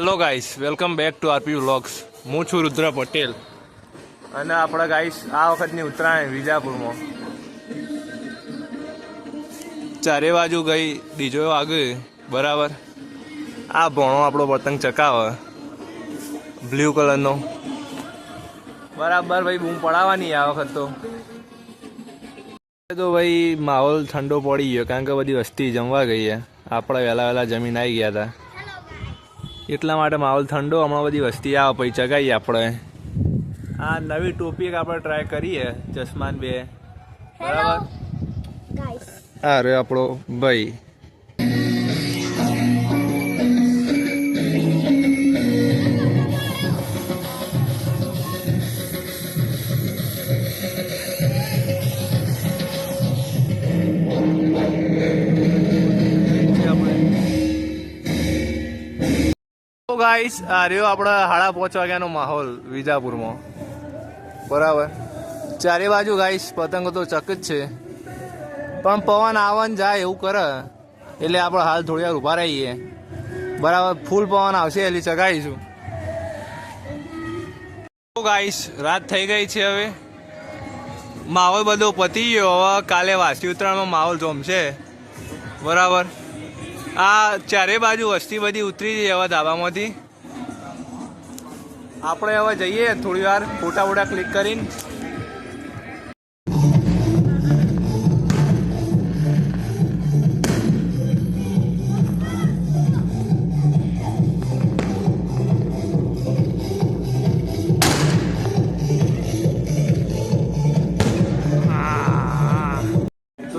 Hello guys welcome back to RP vlogs હું છું રુદ્ર પટેલ. અને આપણા ગાઈસ આ વખતની ઉત્તરાયણ વિજાપુરમાં. ચારે બાજુ ગઈ ડીજો વાગે બરાબર. આ ભોણો આપણો પતંગ ચકાવે. બ્લુ કલરનો બરાબર ભાઈ બૂમ પડાવવાની આ વખત તો. તો ભાઈ માહોલ ઠંડો પડી ગયો કારણ કે બધી વસ્તી જમવા ગઈ છે. આપણે વહેલા વહેલા જમીન આવી ગયા હતા. એટલા માટે માહોલ ઠંડો હમણાં બધી વસ્તી આવે પછી ચગાઈએ આપણે. આ નવી ટોપિક આપણે ટ્રાય કરીએ ચશ્માન બે. બરાબર? Guys. આ રે આપણો ભાઈ. ગાઈસ આ રહ્યો આપણા હાડા પાંચ વાગ્યાનો માહોલ વિજાપુરમાં. બરાબર. ચારે બાજુ ગાઈસ પતંગો તો ચક જ છે. પણ પવન આવન જાય એવું કરે. એટલે આપણે હાલ થોડી વાર ઊભા રહીએ. બરાબર ફૂલ પવન આવશે એટલે ચગાવીશું. ગાઈસ રાત થઈ ગઈ છે હવે. માહોલ બધો પતી ગયો. હવે કાલે વાસી ઉત્તરાયણમાં માહોલ જોમશે. બરાબર. આ ચારે બાજુ વસ્તી બધી ઉતરી જઈ હવે ધાબામાંથી. આપણે હવે જઈએ થોડી વાર, ફોટા ફોટા ક્લિક કરીને.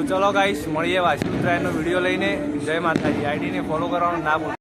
તો ચલો ગાઈસ, મળીએ વાસી ઉત્તરાયણનો વીડિયો લઈને. જય માતાજી. આઈડીને ફોલો કરવાનું ના ભૂલ.